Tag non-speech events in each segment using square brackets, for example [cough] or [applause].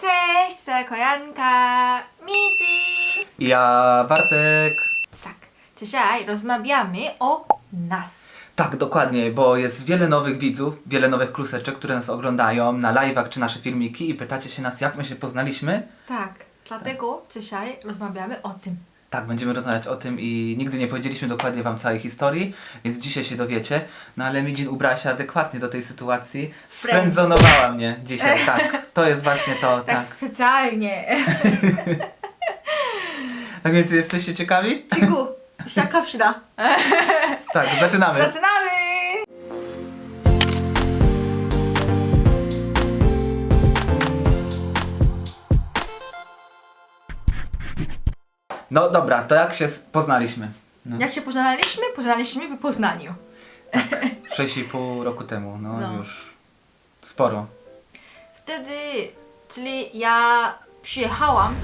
Cześć, to koleżanka Mizi. Ja, Bartek. Tak, dzisiaj rozmawiamy o nas. Tak, dokładnie, bo jest wiele nowych widzów, wiele nowych kluseczek, które nas oglądają na live'ach czy nasze filmiki i pytacie się nas, jak my się poznaliśmy. Tak, dlatego dzisiaj rozmawiamy o tym. Tak, będziemy rozmawiać o tym i nigdy nie powiedzieliśmy dokładnie Wam całej historii, więc dzisiaj się dowiecie. No ale Midzin ubrała się adekwatnie do tej sytuacji. Sprędzonowała mnie dzisiaj, [laughs] tak. To jest właśnie to, tak. Tak specjalnie. [laughs] Tak więc jesteście ciekawi? Ciku, siaka przyda. Tak, zaczynamy. Zaczynamy! No dobra, to jak się s- poznaliśmy? No, Jak się poznaliśmy? Poznaliśmy w Poznaniu. 6,5 roku temu, no, No. już sporo. Wtedy, czyli ja przyjechałam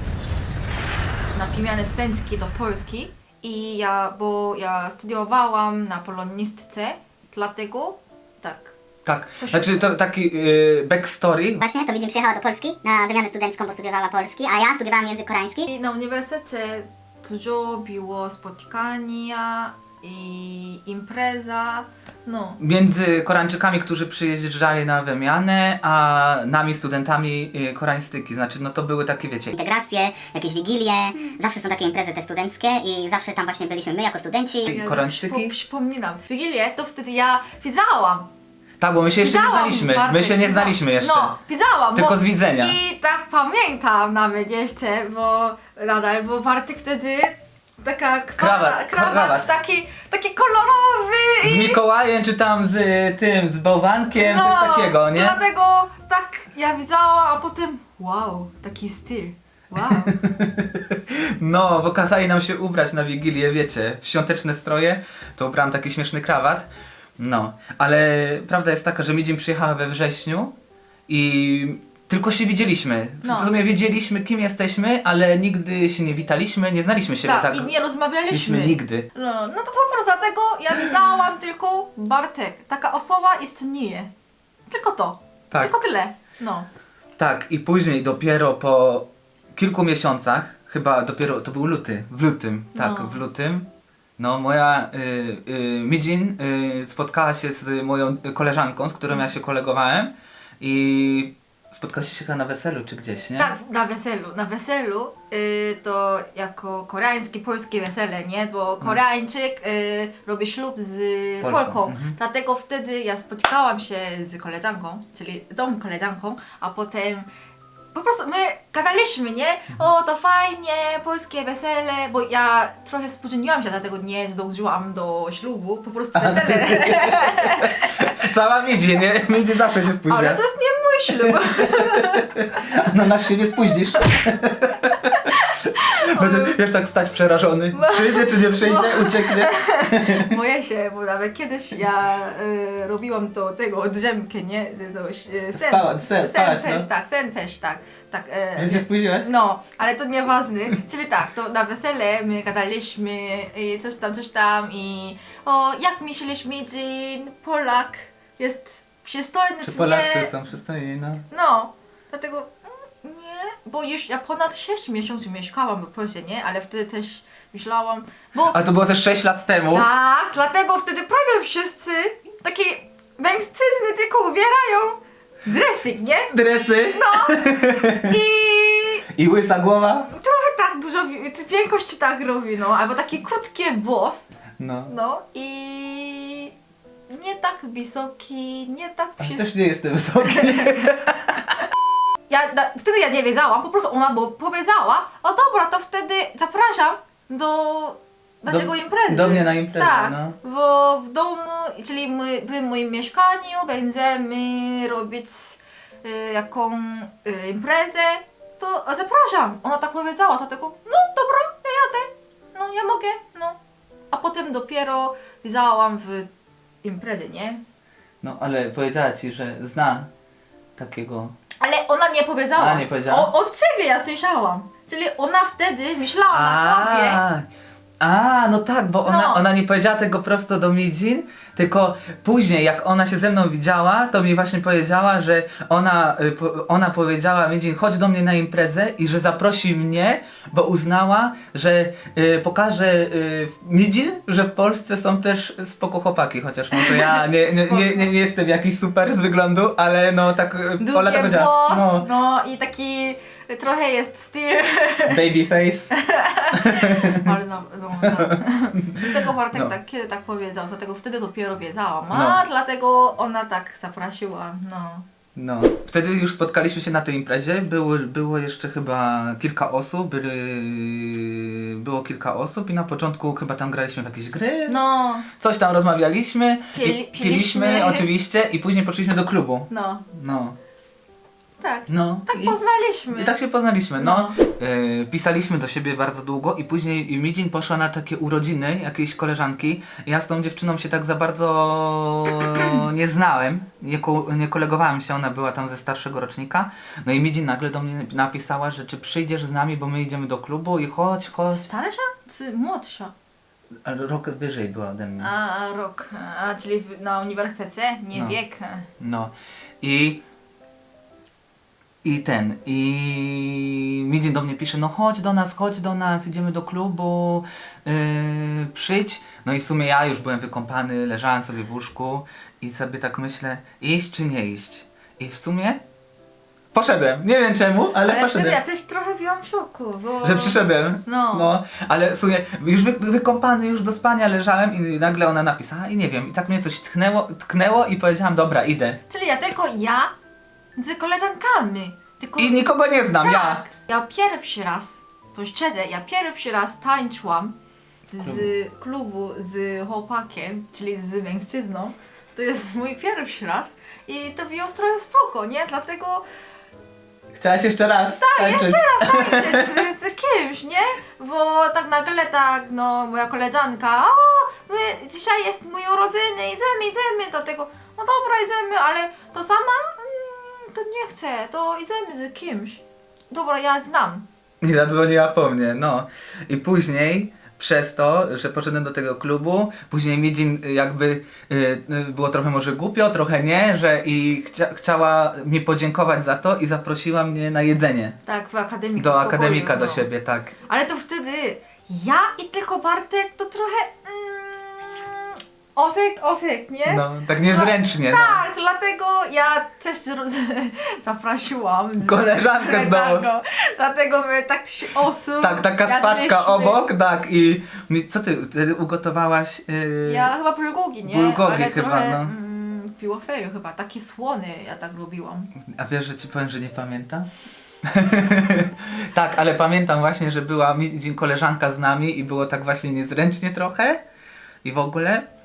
na wymianę studenckie do Polski i ja, bo ja studiowałam na polonistce, dlatego tak. Tak, znaczy to taki y, backstory. Właśnie, to widzimy, przyjechała do Polski na wymianę studencką, bo studiowała polski, a ja studiowałam język koreański. I na uniwersytecie dużo było spotkania i impreza, no. Między Koreańczykami, którzy przyjeżdżali na wymianę, a nami, studentami y, koreaństyki. Znaczy, no to były takie, wiecie, Integracje, jakieś wigilie, zawsze są takie imprezy te studenckie i zawsze tam właśnie byliśmy my jako studenci. I koreańsztyki? przypo- Przypominam. Wigilię to wtedy ja widziałam. Tak, bo my się jeszcze nie Widziałam znaliśmy. Bartek, My się nie no. znaliśmy jeszcze. No, widziałam. Tylko bo, z widzenia. I tak pamiętam nawet jeszcze, bo nadal, bo Bartek wtedy taka kwa, Krawat, krawat, krawat. taki, taki kolorowy Z i Mikołajem, czy tam z y, tym, z bałwankiem, coś takiego, nie? No, Dlatego tak ja widziałam, a potem wow, taki styl. Wow. [laughs] No, bo kazali nam się ubrać na Wigilię, wiecie, w świąteczne stroje, to ubrałam taki śmieszny krawat. No, ale prawda jest taka, że Midzin przyjechała we wrześniu i tylko się widzieliśmy. W No. sumie wiedzieliśmy, kim jesteśmy, ale nigdy się nie witaliśmy, nie znaliśmy siebie tak, tak. i nie rozmawialiśmy. Nigdy. No, no to po prostu dlatego ja widziałam tylko Bartek. Taka osoba istnieje. Tylko to. Tak. Tylko tyle. No. Tak, i później dopiero po kilku miesiącach, chyba dopiero, to był luty, w lutym, tak, No. w lutym, no moja y, y, Midzin y, spotkała się z moją koleżanką, z którą ja się kolegowałem i spotkała się chyba na weselu czy gdzieś, nie? Tak, na weselu. Na weselu y, to jako koreańskie, polskie wesele, nie? Bo Koreańczyk y, robi ślub z Polką, Polką. mhm. Dlatego wtedy ja spotykałam się z koleżanką, czyli tą koleżanką, a potem po prostu my gadaliśmy, nie? O, to fajnie, polskie wesele, bo ja trochę spóźniłam się, dlatego nie zdążyłam do ślubu, po prostu wesele. [laughs] Cała Midzin, nie? Midzin zawsze się spóźnia. Ale to jest nie mój ślub. [laughs] Na nas się nie spóźnisz. [laughs] [laughs] Będę, wiesz, tak stać przerażony. Przyjdzie czy nie przyjdzie, [laughs] ucieknie. [laughs] Boję się, bo nawet kiedyś ja y, robiłam to tego drzemkę, nie? To, y, sen, Spała- sen, spałaś, też, no. tak, sen też, tak. tak e, się spóźniłaś? no, ale to nieważne. Czyli tak, to na wesele my gadaliśmy i coś tam, coś tam i o, jak myślisz, Midzin, Polak jest przystojny Czy czy Polacy nie? są przystojni, no. No, dlatego bo już ja ponad 6 miesięcy mieszkałam w Polsce, nie? Ale wtedy też myślałam, bo A to było też 6 lat temu. tak, dlatego wtedy prawie wszyscy takie mężczyzny tylko ubierają dresy, nie? Dresy No i i łysa głowa. trochę tak dużo, większość tak robi, no, albo takie krótkie włos, No. no i nie tak wysoki, nie tak Ale też nie jestem wysoki. [laughs] Ja, da, wtedy ja nie wiedziałam, po prostu ona bo powiedziała, o dobra, to wtedy zapraszam do naszego Do- imprezy. do mnie na imprezę, Tak, no. bo w domu, czyli my, w moim mieszkaniu będziemy robić y, jaką y, imprezę, to zapraszam. Ona tak powiedziała, dlatego, no dobra, ja jadę, no ja mogę, no. A potem dopiero widziałam w imprezie, nie? No ale powiedziała ci, że zna takiego. Ale ona nie powiedziała. A, nie powiedziała? O, od ciebie ja słyszałam. Czyli ona wtedy myślała na tobie. A, no tak, bo ona, No. ona nie powiedziała tego prosto do Midzin, tylko później, jak ona się ze mną widziała, to mi właśnie powiedziała, że ona, y, po- ona powiedziała Midzin, chodź do mnie na imprezę i że zaprosi mnie, bo uznała, że y, pokaże y, Midzin, że w Polsce są też spoko chłopaki, chociaż może ja [laughs] nie, nie, nie, nie, nie jestem jakiś super z wyglądu, ale no tak y, Ola tak Długie powiedziała. włos, No, no i taki trochę jest styl, baby face. [laughs] [laughs] ale no, no, no. [laughs] Dlatego Bartek No. tak, kiedy tak powiedział, dlatego wtedy dopiero wiedziałam, a dlatego ona tak zaprosiła, no. No. Wtedy już spotkaliśmy się na tej imprezie. Było, było jeszcze chyba kilka osób. Byli, było kilka osób i na początku chyba tam graliśmy w jakieś gry. No, Coś tam rozmawialiśmy. I, piliśmy piliśmy. oczywiście i później poszliśmy do klubu. no, No. Tak. No. Tak I, poznaliśmy. I tak się poznaliśmy, no. E, pisaliśmy do siebie bardzo długo i później Midzin poszła na takie urodziny jakiejś koleżanki. Ja z tą dziewczyną się tak za bardzo nie znałem, nie, ko- nie kolegowałem się, ona była tam ze starszego rocznika. No i Midzin nagle do mnie napisała, że czy przyjdziesz z nami, bo my idziemy do klubu i chodź, chodź. Starsza czy młodsza? Rok wyżej była ode mnie. A, a, rok, a, czyli w, na uniwersytecie? Nie No. wiek. No i i ten, i Midzin do mnie pisze, no chodź do nas, chodź do nas, idziemy do klubu, yy, przyjdź. No i w sumie ja już byłem wykąpany, leżałem sobie w łóżku i sobie tak myślę, iść czy nie iść. I w sumie poszedłem, nie wiem czemu, ale, Ale poszedłem. ja też trochę byłam w szoku, bo... Że przyszedłem. No. no. Ale w sumie już wy, wykąpany, już do spania leżałem i nagle ona napisała i nie wiem, i tak mnie coś tknęło, tknęło i powiedziałam, dobra, idę. Czyli ja tylko ja z koleżankami. Tylko... I nikogo nie znam, ja. Tak. Ja pierwszy raz, to szczerze, ja pierwszy raz tańczyłam z klubu z chłopakiem, czyli z mężczyzną. To jest mój pierwszy raz i to było trochę spoko, nie? Dlatego Chciałaś jeszcze raz tak, tańczyć. jeszcze raz [laughs] tańczyć z, z kimś, nie? Bo tak nagle tak, no moja koleżanka, o, my, dzisiaj jest mój urodziny, idziemy, idziemy, dlatego, no dobra, idziemy, ale to sama, to nie chcę, to idziemy z kimś. Dobra, ja znam. I zadzwoniła po mnie, no. I później przez to, że poszedłem do tego klubu, później Midzin y, jakby y, y, było trochę może głupio, trochę nie, że i chcia, chciała mi podziękować za to i zaprosiła mnie na jedzenie. Tak, w akademiku. Do pokoju, akademika, do no. siebie, tak. Ale to wtedy ja i tylko Bartek to trochę mm, osek, osek, nie? No, tak niezręcznie, no. Tak, dlatego ja też [laughs] zaprosiłam. Koleżankę z domu. Dlatego my tak trzy osób. Tak, taka spadka obok, tak i co ty ugotowałaś? Yy, Ja chyba bulgogi, nie? Bulgogi Ale chyba, trochę, no. Mm, chyba, takie słone ja tak lubiłam. A wiesz, że ci powiem, że nie pamiętam? [laughs] tak, ale pamiętam właśnie, że była mi- koleżanka z nami i było tak właśnie niezręcznie trochę i w ogóle.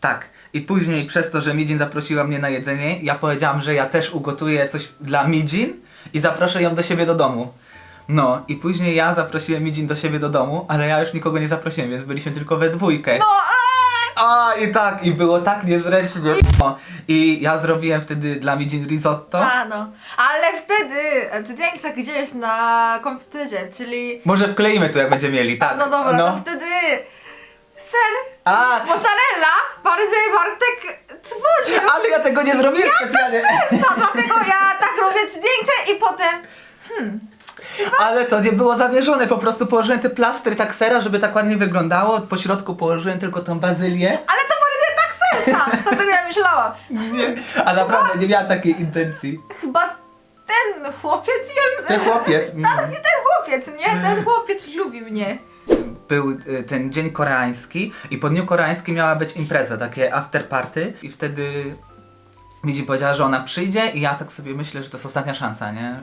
Tak. I później przez to, że Midzin zaprosiła mnie na jedzenie, ja powiedziałam, że ja też ugotuję coś dla Midzin i zaproszę ją do siebie do domu. No i później ja zaprosiłem Midzin do siebie do domu, ale ja już nikogo nie zaprosiłem, więc byliśmy tylko we dwójkę. No, A i tak, i było tak niezręcznie. No. I ja zrobiłem wtedy dla Midzin risotto. a no. Ale wtedy zdjęcia gdzieś na komputerze, czyli... Może wkleimy tu, jak będziemy mieli, tak. No dobra, to wtedy ser, A, mozzarella, bardzo Bartek tworzył. ale ja tego nie zrobiłem specjalnie. Co, dlatego ja tak robię zdjęcie i potem... Ale to nie było zamierzone, po prostu położyłem te plastry tak sera, żeby tak ładnie wyglądało. Po środku położyłem tylko tą bazylię. Ale to bardziej tak serca, dlatego ja myślałam. Nie, a naprawdę nie miałem takiej intencji. Chyba ten chłopiec... Ja... Ten chłopiec. mm. Tak, ten chłopiec, nie? Ten chłopiec lubi mnie. Był y, ten dzień koreański i po dniu koreańskim miała być impreza, takie after party i wtedy Midzi powiedziała, że ona przyjdzie i ja tak sobie myślę, że to jest ostatnia szansa, nie?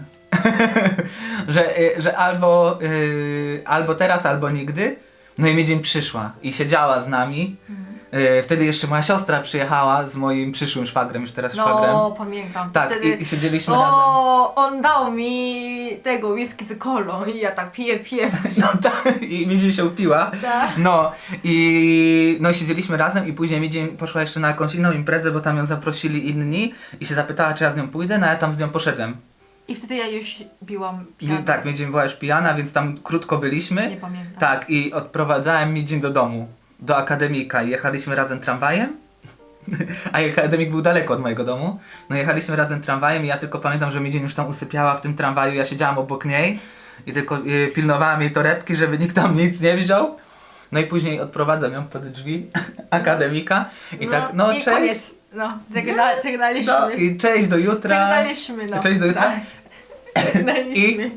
[laughs] że, y, że albo, y, albo teraz, albo nigdy. No i Midzi przyszła i siedziała z nami. Y, wtedy jeszcze moja siostra przyjechała z moim przyszłym szwagrem, już teraz szwagrem. No, pamiętam. Tak, Wtedy... i, i siedzieliśmy razem. O, on dał mi tego whisky z kolą i ja tak piję, piję. [laughs] No tak, i Midzi się upiła. Tak. No i no siedzieliśmy razem i później Midzi poszła jeszcze na jakąś inną imprezę, bo tam ją zaprosili inni i się zapytała, czy ja z nią pójdę, no a ja tam z nią poszedłem. I wtedy ja już byłam I, pijana. tak, Miedzin była już pijana, więc tam krótko byliśmy. Nie pamiętam. Tak, i odprowadzałem Miedzin do domu, do akademika i jechaliśmy razem tramwajem. [laughs] A akademik był daleko od mojego domu. No jechaliśmy razem tramwajem i ja tylko pamiętam, że Miedzin już tam usypiała w tym tramwaju, ja siedziałam obok niej i tylko y, pilnowałem jej torebki, żeby nikt tam nic nie wziął. No i później odprowadzam ją pod drzwi [laughs] akademika i tak, no i cześć. koniec. No, żegna, żegnaliśmy. No i cześć do jutra. Żegnaliśmy, no. Cześć do jutra. Tak. [laughs] Żegnaliśmy.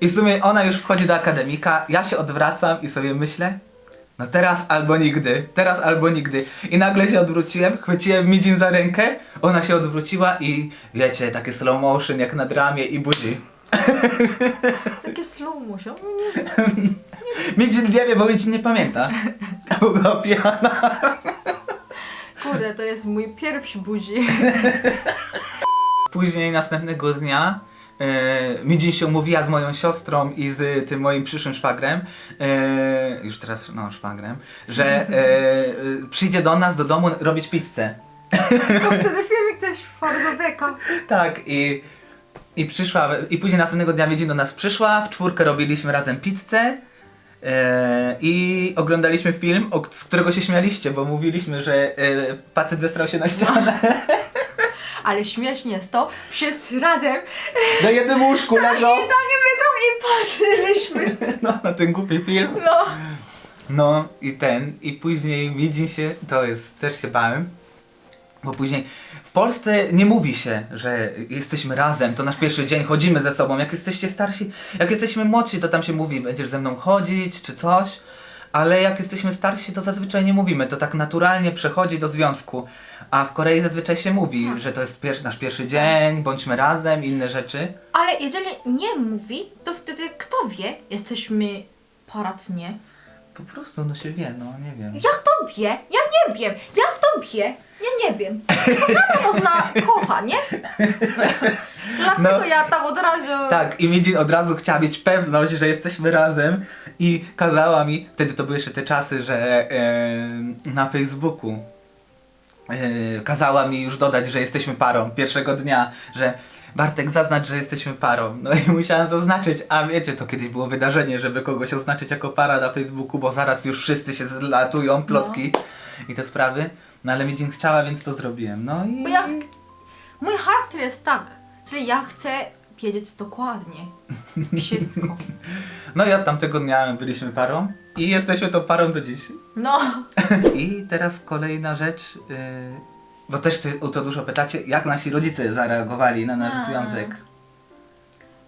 I w sumie ona już wchodzi do akademika, ja się odwracam i sobie myślę, no teraz albo nigdy, teraz albo nigdy. I nagle się odwróciłem, chwyciłem Midzin za rękę, ona się odwróciła i wiecie, takie slow motion jak nad ramię i budzi. [laughs] Takie slow motion. Midzin nie wie, bo Midzin nie pamięta. [laughs] Bo była pijana. Kurde, to jest mój pierwszy budzi. [laughs] Później następnego dnia e, Midzin się umówiła z moją siostrą i z tym moim przyszłym szwagrem, e, już teraz no szwagrem, że e, przyjdzie do nas do domu robić pizzę. No wtedy filmik też bardzo beka. Tak, i, i przyszła, i później następnego dnia Miedzin do nas przyszła, w czwórkę robiliśmy razem pizzę i oglądaliśmy film, o, z którego się śmialiście, bo mówiliśmy, że e, facet zestrał się na ścianę. [laughs] Ale śmiesznie jest to, wszyscy razem Na jednym łóżku leżą. i tak wiedzą i patrzyliśmy. [laughs] No, na ten głupi film. No. No i ten, i później Miedzin się, to jest, też się bałem, bo później w Polsce nie mówi się, że jesteśmy razem, to nasz pierwszy dzień, chodzimy ze sobą. Jak jesteście starsi, jak jesteśmy młodsi, to tam się mówi, będziesz ze mną chodzić, czy coś. Ale jak jesteśmy starsi, to zazwyczaj nie mówimy, to tak naturalnie przechodzi do związku. A w Korei zazwyczaj się mówi, że to jest pier nasz pierwszy dzień, bądźmy razem, inne rzeczy. Ale jeżeli nie mówi, to wtedy kto wie, jesteśmy paratnie. Po prostu, no się wie, no nie wiem. Jak to wie? Ja nie wiem. Jak to wie? Ja nie wiem. To samo można [laughs] kocha, nie? Dlatego No. ja tak od razu... Tak, i Midzin od razu chciała mieć pewność, że jesteśmy razem i kazała mi, wtedy to były jeszcze te czasy, że e, na Facebooku e, kazała mi już dodać, że jesteśmy parą pierwszego dnia, że Bartek zaznacz, że jesteśmy parą. No i [laughs] musiałem zaznaczyć, a wiecie, to kiedyś było wydarzenie, żeby kogoś oznaczyć jako para na Facebooku, bo zaraz już wszyscy się zlatują, plotki i te sprawy. No ale Midzin chciała, więc to zrobiłem. No i... Bo ja... Mój charakter jest tak, czyli ja chcę wiedzieć dokładnie wszystko. [laughs] No i od tamtego dnia byliśmy parą i jesteśmy tą parą do dziś. No. [laughs] I teraz kolejna rzecz, yy, bo też ty o to dużo pytacie, jak nasi rodzice zareagowali na nasz A. związek.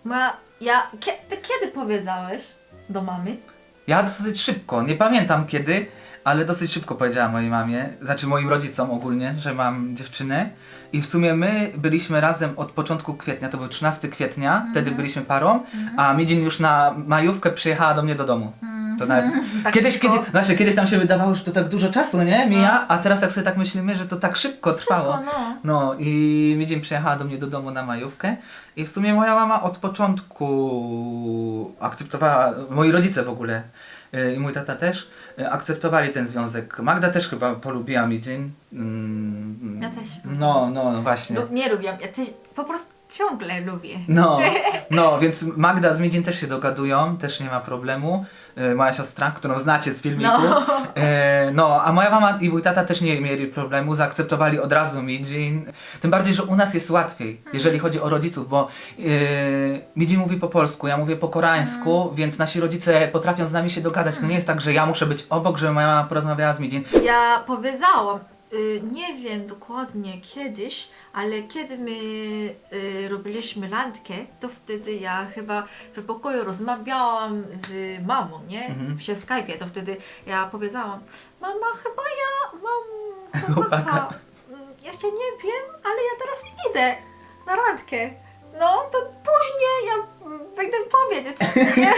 Moja... Ja... Kie, ty kiedy powiedziałeś do mamy? Ja dosyć szybko, nie pamiętam kiedy, ale dosyć szybko powiedziałam mojej mamie, znaczy moim rodzicom ogólnie, że mam dziewczynę. I w sumie my byliśmy razem od początku kwietnia, to był 13 kwietnia, wtedy byliśmy parą, a Midzin już na majówkę przyjechała do mnie do domu. To nawet Tak kiedyś, szybko? kiedy, właśnie, kiedyś nam się wydawało, że to tak dużo czasu, nie? Mija, a teraz jak sobie tak myślimy, że to tak szybko trwało. Szybko, no. No i Miedzin przyjechała do mnie do domu na majówkę i w sumie moja mama od początku akceptowała, moi rodzice w ogóle y, i mój tata też y, akceptowali ten związek. Magda też chyba polubiła Miedzin. Mm, Ja też. No, no, no właśnie. Nie lubię, ja też po prostu ciągle lubię. No, [laughs] no, więc Magda z Miedzin też się dogadują, też nie ma problemu. E, moja siostra, którą znacie z filmiku. No. E, no, a moja mama i mój tata też nie mieli problemu, zaakceptowali od razu Miedzin. Tym bardziej, że u nas jest łatwiej, jeżeli chodzi o rodziców, bo e, Miedzin mówi po polsku, ja mówię po koreańsku, więc nasi rodzice potrafią z nami się dogadać. To nie jest tak, że ja muszę być obok, żeby moja mama porozmawiała z Miedzin. Ja powiedziałam, nie wiem dokładnie kiedyś, ale kiedy my y, robiliśmy randkę, to wtedy ja chyba w pokoju rozmawiałam z mamą, nie? Mhm. Przez Skype'ie, to wtedy ja powiedziałam, mama, chyba ja mam [laughs] Chłopaka. Mm, Jeszcze nie wiem, ale ja teraz idę na randkę. No, to później ja mm, będę powiedzieć.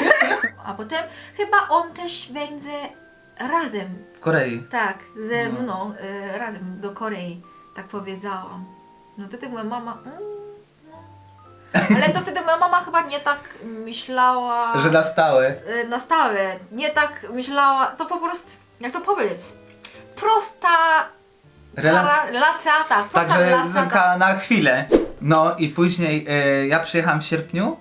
[laughs] A potem chyba on też będzie razem W Korei. tak, ze No. mną y, razem do Korei, tak powiedziałam. No wtedy moja mama. Mm, no. Ale to wtedy moja mama chyba nie tak myślała Że na stałe. y, na stałe. Nie tak myślała. To po prostu, jak to powiedzieć? Prosta Rela- para- relacja, tak, prosta Także relacja. tak. na chwilę. No i później e, ja przyjechałem w sierpniu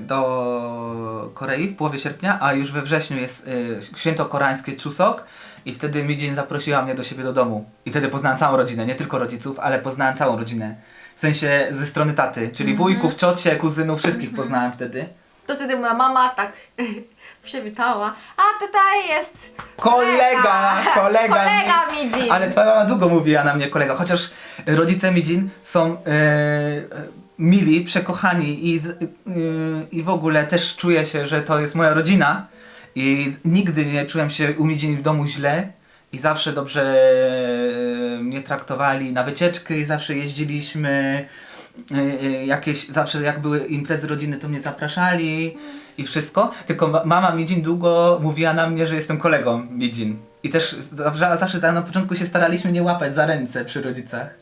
do Korei w połowie sierpnia, a już we wrześniu jest e, święto koreańskie Chuseok i wtedy mi dzień zaprosiła mnie do siebie do domu. I wtedy poznałem całą rodzinę, nie tylko rodziców, ale poznałem całą rodzinę. W sensie ze strony taty, czyli wujków, ciocie, kuzynów, wszystkich poznałem wtedy. To wtedy moja mama tak [laughs] przywitała. A tutaj jest Kolega, kolega. Kolega Midzin. Ale twoja mama długo mówiła na mnie kolega, chociaż rodzice Midzin są e, mili, przekochani i, e, i w ogóle też czuję się, że to jest moja rodzina i nigdy nie czułem się u w domu źle i zawsze dobrze e, mnie traktowali na wycieczki, zawsze jeździliśmy e, jakieś, zawsze jak były imprezy rodziny to mnie zapraszali i wszystko, tylko ma- mama Midzin długo mówiła na mnie, że jestem kolegą Midzin. I też zawsze, zawsze na początku się staraliśmy nie łapać za ręce przy rodzicach.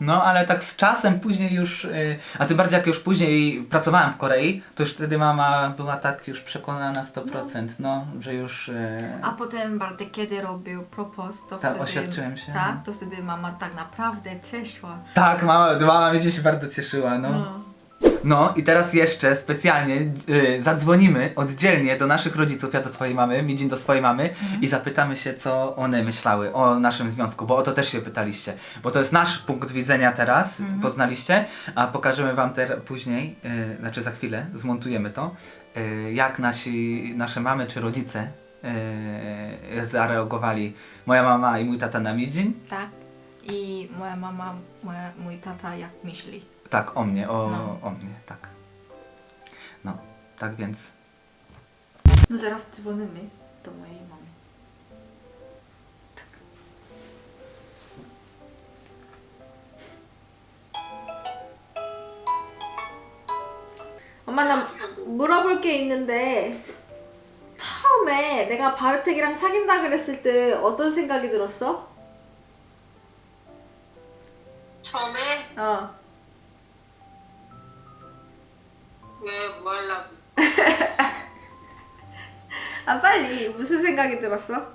No, ale tak z czasem później już, y, a tym bardziej jak już później pracowałem w Korei, to już wtedy mama była tak już przekonana na 100%, no, że już... y, A potem Bartek kiedy robił propos, to Tak, wtedy... oświadczyłem się. Tak, to wtedy mama tak naprawdę cieszyła. Tak, mama, mama mnie się bardzo cieszyła, no. No. No i teraz jeszcze specjalnie y, zadzwonimy oddzielnie do naszych rodziców, ja do swojej mamy, Midzin do swojej mamy i zapytamy się, co one myślały o naszym związku, bo o to też się pytaliście. Bo to jest nasz punkt widzenia teraz, poznaliście, a pokażemy wam ter- później, y, znaczy za chwilę, zmontujemy to, y, jak nasi, nasze mamy czy rodzice y, zareagowali. Moja mama i mój tata na Midzin. Tak. I moja mama, moja, mój tata jak myśli. Tak, o mnie, o, No. o mnie, tak. No, tak więc No zaraz dzwonimy do mojej mamy. 엄마 나 물어볼 게 있는데 처음에 내가 바르텍이랑 사귄다 그랬을 때 어떤 생각이 들었어? 들었어?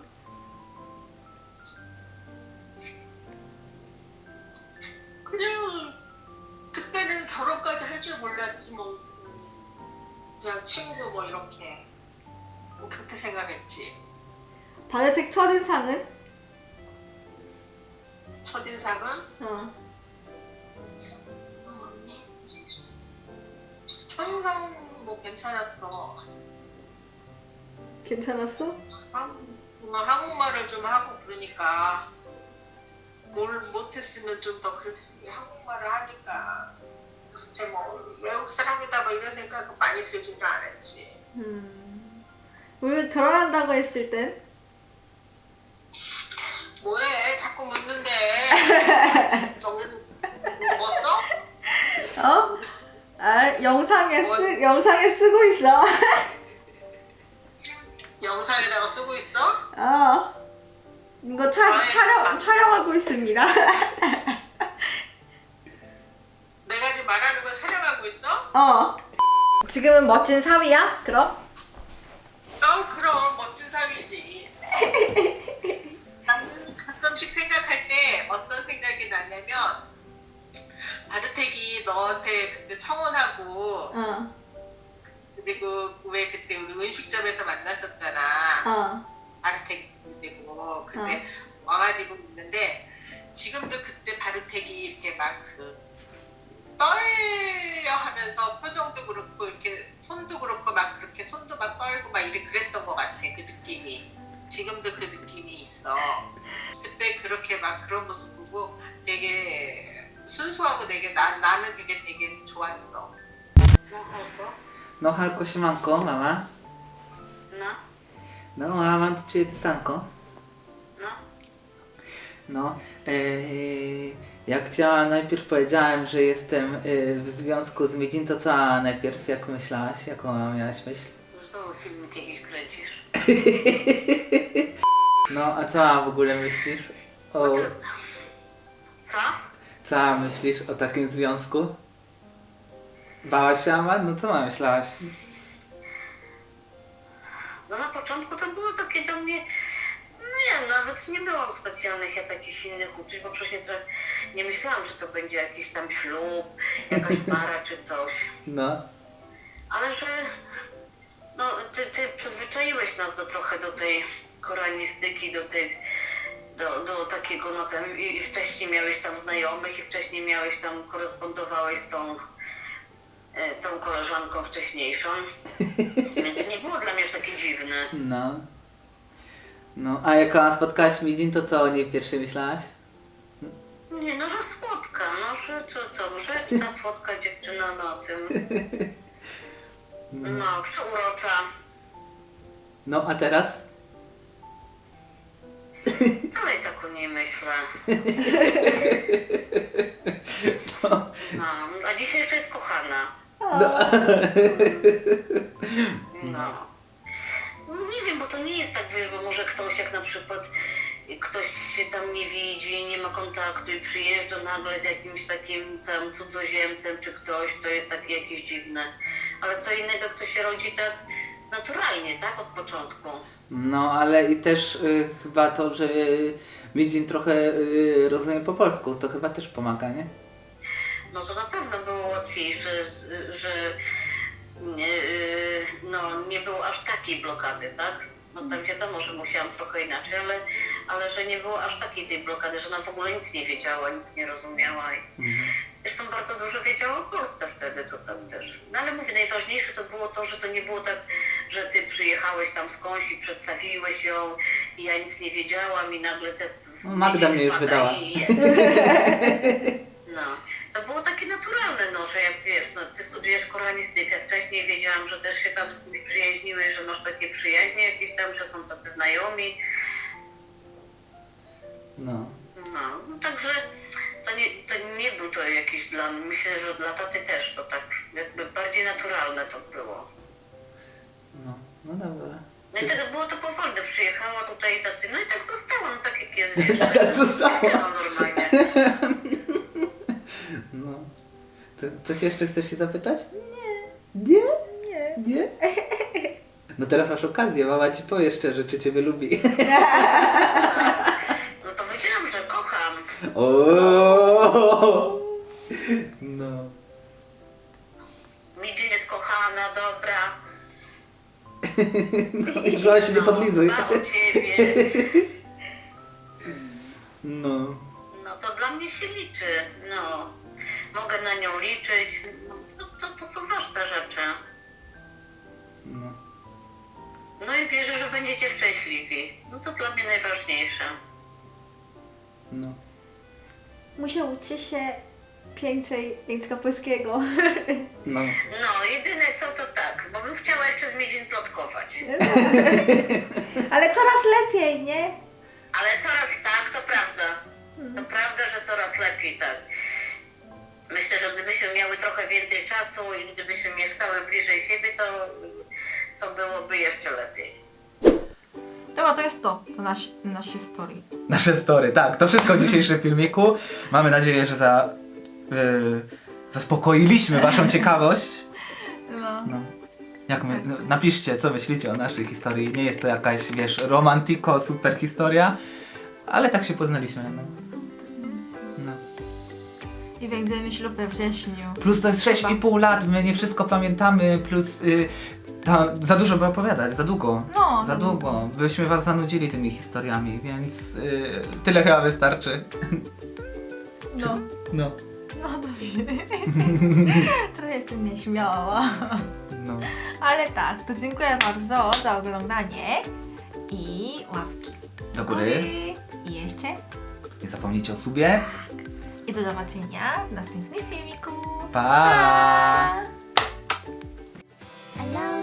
그냥 그때는 결혼까지 할 줄 몰랐지 뭐 그냥 친구 뭐 이렇게 뭐 그렇게 생각했지 바르텍 첫인상은? 첫인상은 어. 첫인상 뭐 괜찮았어 괜찮았어? 한- 뭔가 한국말을 좀 하고 그러니까 뭘 못했으면 좀 더 그렇지 한국말을 하니까 그때 뭐 외국 사람이다 뭐 이런 생각 많이 들지는 않았지 음. 우리 결혼한다고 했을 땐? 뭐해 자꾸 묻는데 [laughs] 너무 먹었어? 어? 아 영상에 뭐? 쓰 영상에 쓰고 있어. [laughs] 영상에다가 쓰고 있어? 어. 이거 촬 아이, 촬영 참. 촬영하고 있습니다. [laughs] 내가 지금 말하는 걸 촬영하고 있어? 어. 지금은 멋진 사위야? 그럼? 어 그럼 멋진 사위지 [laughs] 나는 가끔씩 생각할 때 어떤 생각이 나냐면 바르텍이 너한테 그때 청혼하고 어. 그리고 왜 그때 우리 음식점에서 만났었잖아. 어. 바르텍 되고. 그때 와가지고 있는데 지금도 그때 바르텍이 이렇게 막그 떨려 하면서 표정도 그렇고 이렇게 손도 그렇고 막 그렇게 손도 막 떨고 막 이래 그랬던 것 같아 그 느낌이. 지금도 그 느낌이 있어. 그때 그렇게 막 그런 모습 보고 되게 순수하고 되게 나, 나는 그게 되게 좋았어 No Halko, siemanko, mama. No, No, mama, mam do Ciebie pytanko. no. No, yy, jak Cię najpierw powiedziałem, że jestem yy, w związku z Midzin, to co najpierw, jak myślałaś, jaką miałaś myśl? Znowu filmik jakiś kręcisz. No, a co w ogóle myślisz o... Co? Co myślisz o takim związku? Bałaś się, Ama? No co ma myślałaś? No na początku to było takie do mnie, no Nie, nawet nie byłam specjalnych ja takich innych uczuć, bo przecież nie, tra- nie myślałam, że to będzie jakiś tam ślub, jakaś [laughs] para czy coś. No. Ale że no, ty, ty przyzwyczaiłeś nas do trochę do tej koranistyki, do tych, do, do takiego, no tam i i wcześniej miałeś tam znajomych i wcześniej miałeś tam, korespondowałeś z tą, tą koleżanką wcześniejszą, [laughs] więc nie było dla mnie takie dziwne. No. No, a jak ona spotkałaś Midzin, to co o niej pierwszy myślałaś? Nie, no, że słodka, no, że to, to rzecz, ta słodka dziewczyna, [laughs] no, tym, no, przeurocza. No, a teraz? Dalej tak o niej myślę. [laughs] No, a dzisiaj jeszcze jest kochana. No. No Nie wiem, bo to nie jest tak, wiesz, bo może ktoś jak na przykład ktoś się tam nie widzi, nie ma kontaktu i przyjeżdża nagle z jakimś takim tam cudzoziemcem czy ktoś, to jest takie jakieś dziwne. Ale co innego, kto się rodzi tak naturalnie, tak, od początku. No, ale i też y, chyba to, że y, Midzin trochę y, rozumie po polsku, to chyba też pomaga, nie? No to na pewno było łatwiejsze, że nie, y, no, nie było aż takiej blokady, tak? No tak wiadomo, że musiałam trochę inaczej, ale, ale że nie było aż takiej tej blokady, że ona w ogóle nic nie wiedziała, nic nie rozumiała. I Zresztą bardzo dużo wiedziała o Polsce wtedy, to tam też. No ale mówię, najważniejsze to było to, że to nie było tak, że ty przyjechałeś tam skądś i przedstawiłeś ją i ja nic nie wiedziałam i nagle te... No, Magda mnie już wydała. I jest. [laughs] No, to było takie naturalne, no, że jak wiesz, no, ty studiujesz koranistykę, wcześniej wiedziałam, że też się tam z nimi przyjaźniłeś, że masz takie przyjaźnie jakieś tam, że są tacy znajomi, No. no, no także to nie, to nie był to jakiś dla, myślę, że dla taty też to tak jakby bardziej naturalne to było. No, no dobra. No i tak było to powolne, przyjechała tutaj taty, no i tak została, no tak jak jest, [laughs] wiesz, Tak została. no, normalnie. No. To coś jeszcze chcesz się zapytać? Nie. Nie? Nie. Nie? No teraz masz okazję, mama ci powie szczerze, czy ciebie lubi. [laughs] No powiedziałam, że kocham. O. No. Midzi jest kochana, dobra. [laughs] I żona się nie podlizuj. Dba o ciebie. No. No to dla mnie się liczy. No. Mogę na nią liczyć. To, to, to są ważne rzeczy. No. No i wierzę, że będziecie szczęśliwi. No to dla mnie najważniejsze. No. Muszę uczyć się więcej języka polskiego. [laughs] No. No, jedyne co to tak, bo bym chciała jeszcze z Miedzin plotkować. [laughs] Ale coraz lepiej, nie? Ale coraz tak, to prawda. To prawda, że coraz lepiej, tak. Myślę, że gdybyśmy miały trochę więcej czasu i gdybyśmy mieszkały bliżej siebie, to, to byłoby jeszcze lepiej. Dobra, to jest to, to nasz, nasz historii. Nasze story, tak. To wszystko w dzisiejszym filmiku. Mamy nadzieję, że za, yy, zaspokoiliśmy waszą [laughs] ciekawość. No. No. Jak my, no, napiszcie, co myślicie o naszej historii. Nie jest to jakaś, wiesz, romantiko, super historia, ale tak się poznaliśmy. No. I będziemy ślub we wrześniu. Plus to jest 6,5 lat, my nie wszystko pamiętamy, plus y, ta, za dużo by opowiadać, za długo. No, za za długo. Byśmy was zanudzili tymi historiami, więc y, tyle chyba wystarczy. No. No. No dobrze. [laughs] Trochę jestem nieśmiała. No. Ale tak, to dziękuję bardzo za oglądanie i łapki Do góry. I jeszcze Nie zapomnijcie o subie. I do zobaczenia w następnym filmiku. Pa! Love